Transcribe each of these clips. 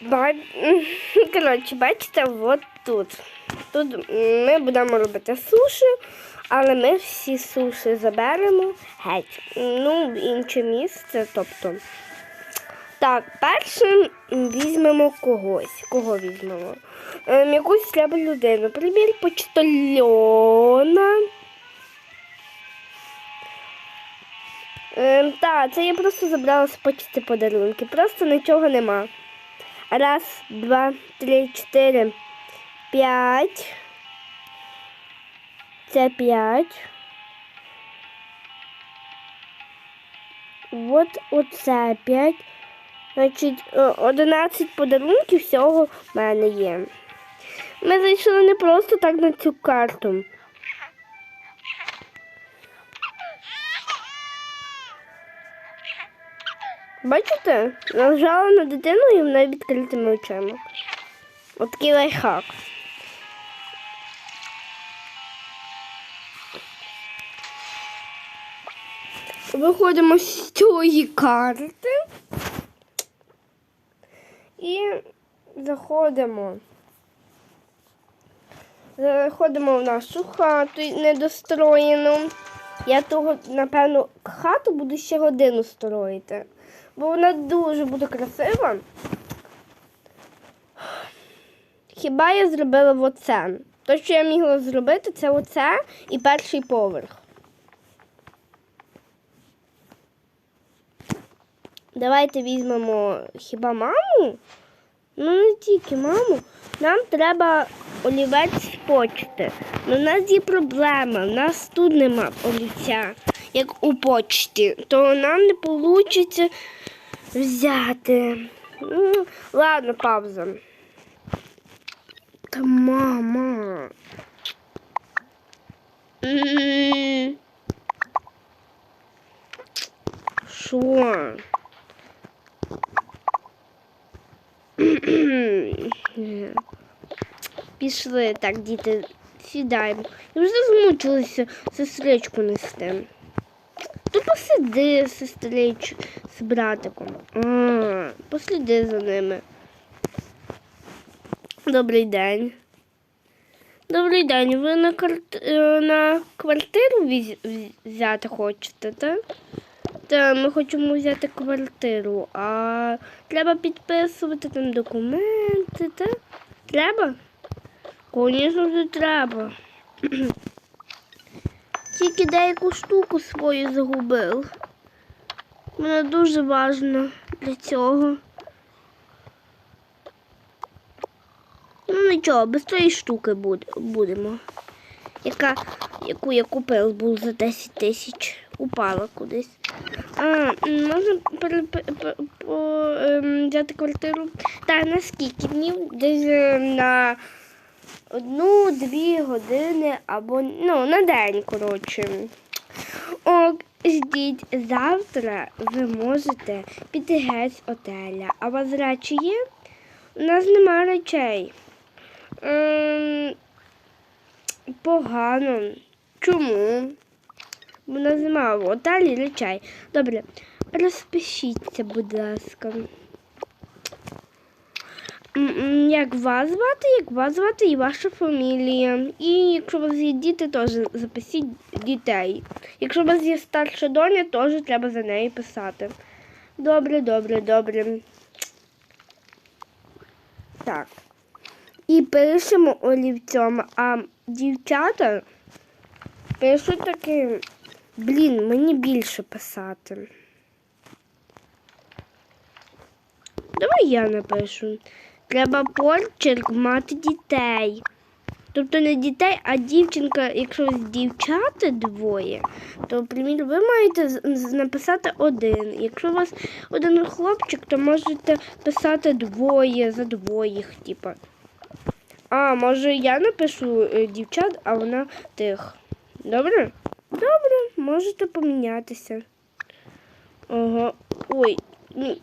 Коротше, бачите, от тут. Тут ми будемо робити суші, але ми всі суші заберемо геть. Ну, в інше місце. Тобто. Так, першим візьмемо когось. Кого візьмемо? Ем, якусь треба людину. Наприклад, почтальона. Ем, так, це я просто забрала з почти подарунки. Просто нічого нема. Раз, два, три, чотири, п'ять. Це п'ять. От оце п'ять. Значить, е, 11 подарунків всього в мене є. Ми зайшли не просто так на цю карту. Бачите? Нажала на дитину і вона відкритими очима. От такий лайфхак. Виходимо з цієї карти і заходимо. Заходимо в нашу хату недостроєну. Я того, напевно, хату буду ще годину строїти, бо вона дуже буде красива. Хіба я зробила оце? Те, що я мігла зробити, це оце і перший поверх. Давайте візьмемо хіба маму? Ну, не тільки маму. Нам треба олівець почти. Ну, у нас є проблема. У нас тут нема олівця, як у почті. То нам не вийде взяти. Ну, ладно, пауза. Та мама. Що? Пішли так, діти, сідаємо. Я вже змучилася сестричку нести. То посиди, сестрич, з братиком. А, посліди за ними. Добрий день. Добрий день. Ви на, е, на квартиру взяти хочете, так? Та ми хочемо взяти квартиру, а треба підписувати там документи, так? Треба? Звісно, треба. Тільки деяку штуку свою загубив. Вона дуже важна для цього. Ну нічого, без тої штуки будемо. Яка, яку я купив був за 10 тисяч. Упала кудись. А, можна ем, взяти квартиру? Так, на скільки днів? Десь е, на одну-дві години або ну, на день, коротше. Ок, ждіть, завтра ви можете піти геть з отеля. А вас речі є? У нас нема речей. Ем, погано. Чому? Нема в отелі речей. Добре, розпишіться, будь ласка. Як вас звати, як вас звати і ваша фамілія. І якщо у вас є діти, теж записіть дітей. Якщо у вас є старша доня, теж треба за неї писати. Добре, добре, добре. Так. І пишемо олівцем, а дівчата пишуть таки, блін, мені більше писати. Давай я напишу. Треба почерк мати дітей. Тобто не дітей, а дівчинка, якщо дівчата двоє, то, примір, ви маєте написати один. Якщо у вас один хлопчик, то можете писати двоє за двоїх, типа. А, може я напишу е, дівчат, а вона тих. Добре? Добре, можете помінятися. Ага. Ой,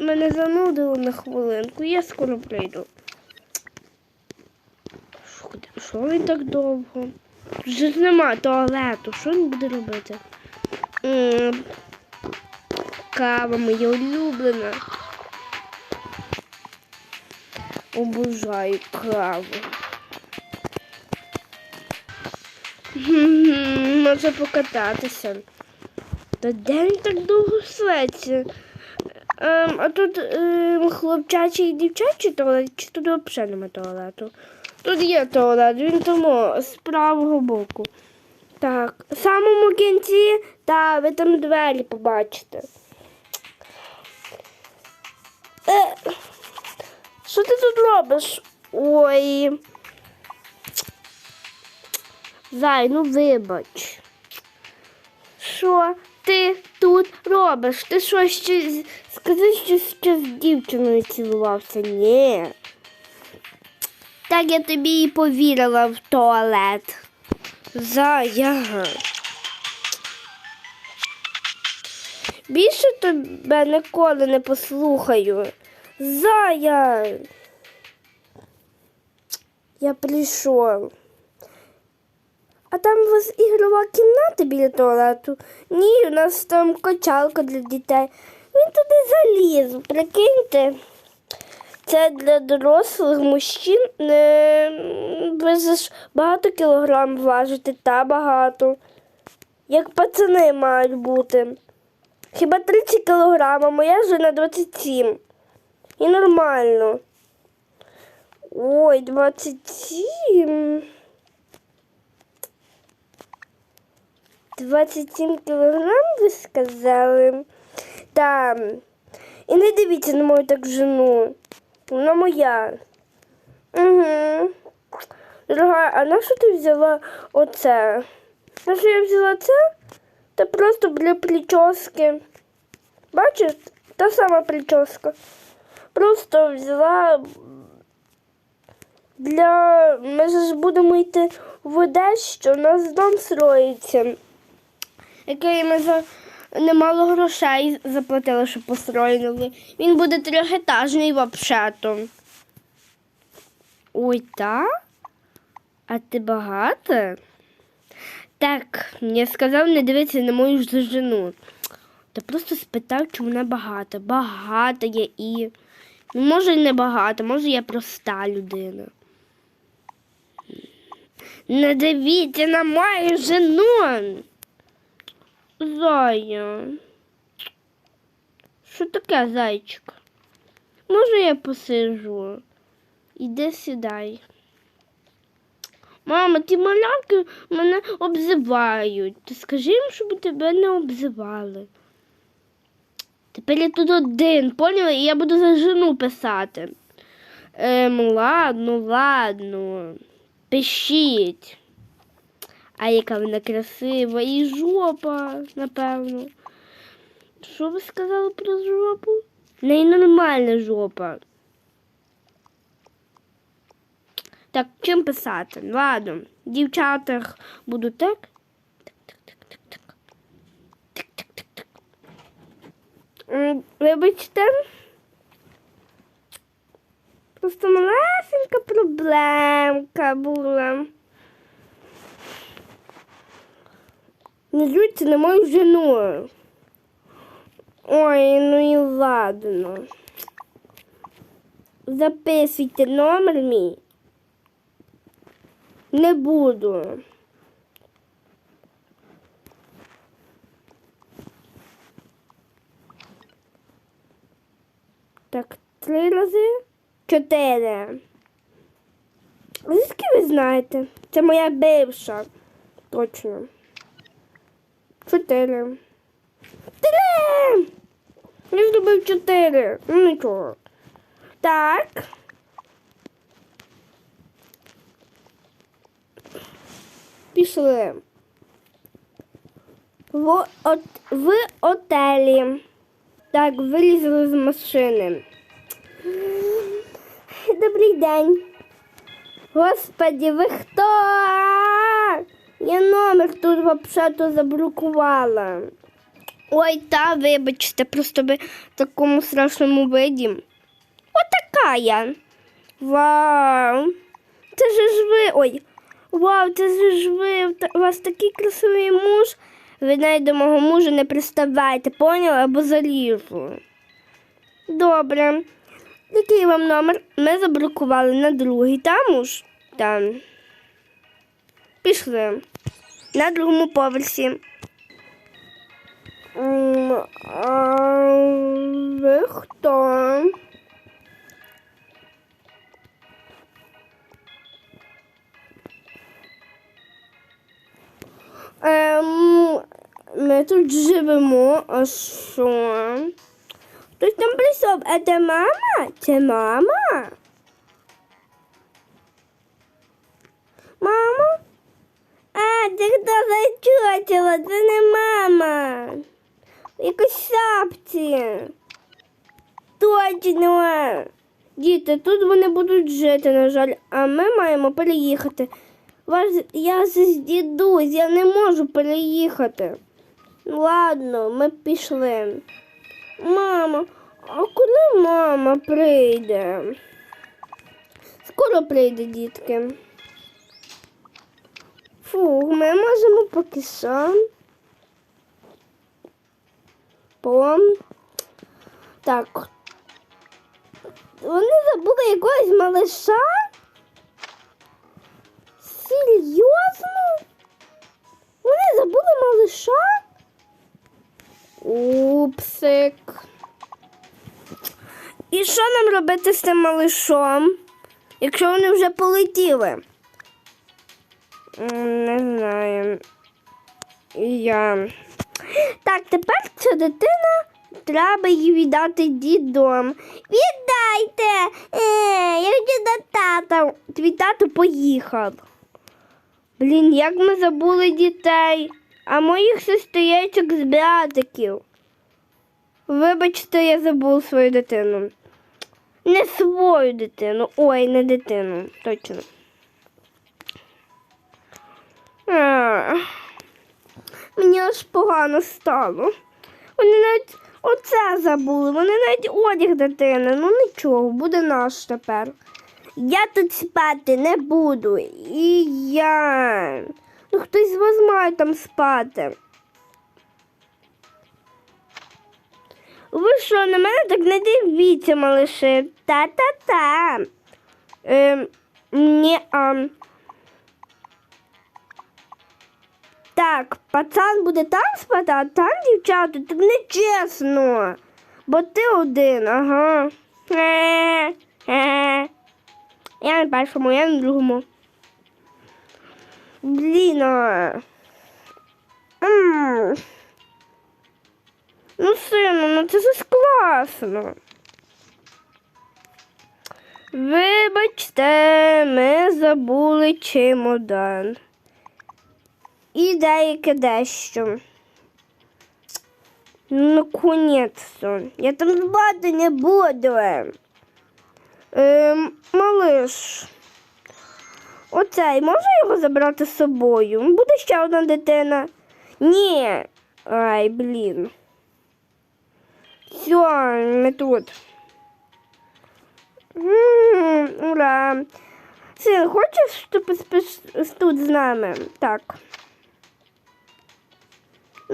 мене занудило на хвилинку, я скоро прийду. Що- він так довго? Вже ж нема туалету, що він буде робити? Кава моя улюблена. Обожаю каву. Може покататися. Та де він так довго светься? Ем, а тут ем, хлопчачий і дівчачий туалет, чи тут взагалі немає туалету? Тут є туалет, він тому з правого боку. Так, в самому кінці, та ви там двері побачите. Е, що ти тут робиш? Ой. Зай, ну вибач. Що ти тут робиш? Ти що ще скажи, що ще з дівчиною цілувався? Ні. Так я тобі і повірила в туалет. Зая. Більше тебе ніколи не послухаю. Зая. Я прийшов. Там у вас ігрова кімната біля туалету? Ні, у нас там качалка для дітей. Він туди заліз, прикиньте. Це для дорослих мужчин ви ж багато кілограм важите та багато. Як пацани мають бути. Хіба 30 кілограм, а моя вже на 27. І нормально. Ой, 27. 27 кілограм, ви сказали. Там. І не дивіться на мою так жену. Вона моя. Угу. Дорога, а на що ти взяла оце? На що я взяла це? Та просто для прически. Бачиш, та сама прическа. Просто взяла для. Ми ж будемо йти в Одещу, у нас дом строїться. Який ми за немало грошей заплатили, щоб построїли. Він буде трьохетажний взагалі-то. Ой, та? А ти багата? Так, я сказав не дивитися на мою ж жену. Та просто спитав, чи вона багата. Багата я і. Ну, може, не багата, може я проста людина. Не дивіться на мою жену. Зая. Що таке, зайчик? Може я посижу? Іди сідай. Мама, ті малявки мене обзивають. Ти скажи їм, щоб тебе не обзивали. Тепер я тут один, поняла? І я буду за жену писати. Ем, ладно, ладно. Пишіть. А яка вона красива і жопа, напевно. Що ви сказали про жопу? В нормальна жопа. Так, чим писати? Ладно, дівчатах буду так. Вибачте. Просто малесенька проблемка була. Не жуйте на мою жену. Ой, ну і ладно. Записуйте номер мій. Не буду. Так, три рази? Чотири. Звідки ви знаєте? Це моя бивша. Точно. Чотири. Три! Я зробив чотири. Ну нічого. Так. Пішли. В, от, в отелі. Так, вилізли з машини. Добрий день. Господи, ви хто? Я номер тут взагалі заблокувала. Ой, та вибачте, просто ви в такому страшному виді. Отака я. Вау. Це ж ви. Ой. Вау, це ж ви. У вас такий красивий муж. Ви навіть до мого мужа не приставайте, поняли? Або залізу. Добре. Який вам номер? Ми заблокували на другий. Там уж там. Пішли. На другому поверсі. А ви хто? Ем, ми тут живемо, а що? Хтось там прийшов, а це мама? Це? Мама? Точно. Діти, тут вони будуть жити, на жаль, а ми маємо переїхати. Я ж дідусь, я не можу переїхати. Ладно, ми пішли. Мама, а коли мама прийде? Скоро прийде, дітки. Фу, ми можемо поки що. По. Так. Вони забули якогось малиша? Серйозно? Вони забули малиша? Упсик. І що нам робити з тим малишом, якщо вони вже полетіли? Не знаю. Я. Так, тепер ця дитина треба її віддати дідом. Віддайте! Е, я до тата. Твій тато поїхав. Блін, як ми забули дітей, а моїх сестричок з братиків. Вибачте, я забув свою дитину. Не свою дитину. Ой, не дитину, точно. А, Мені аж погано стало. Вони навіть оце забули, вони навіть одяг дитини. Ну нічого, буде наш тепер. Я тут спати не буду. І я. Ну хтось з вас має там спати. Ви що, на мене так не дивіться, малиши. Та-та-та. Ем, ні, а. Так, пацан буде там спати, а там дівчата, так нечесно. Бо ти один, ага. Я на першому, я на другому. Блін. Ну, сину, ну це ж класно. Вибачте, ми забули чемодан. І деяке дещо. Ну, Наконець-то. Я там спати не буду. Ем, малиш. Оцей, можу його забрати з собою? Буде ще одна дитина. Ні. Ай, блін. Все, ми тут. Ура. Син, хочеш, щоб тут з нами? Так.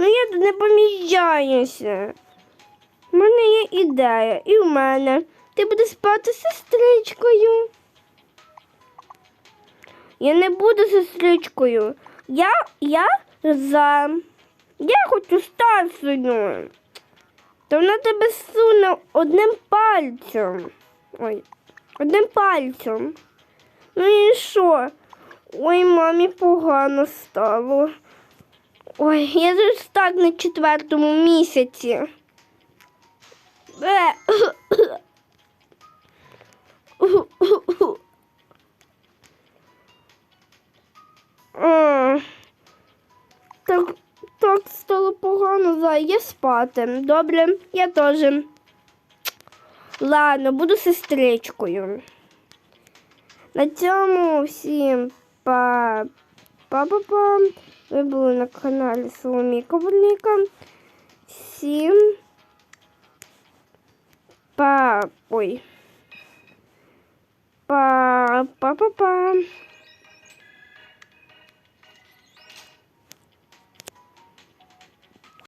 Ну я тут не поміщаюся. У мене є ідея, і в мене. Ти будеш спати з сестричкою. Я не буду сестричкою. Я, я за. Я хочу старшою. То вона тебе суне одним пальцем. Ой, одним пальцем. Ну і що? Ой, мамі погано стало. Ой, я ж так на четвертому місяці. Так, так стало погано, зай, я спати. Добре, я теж. Ладно, буду сестричкою. На цьому всім па па-па-па. Ви були на каналі Соломійка Верніка. Всім па. Ой. Па-па-па-па.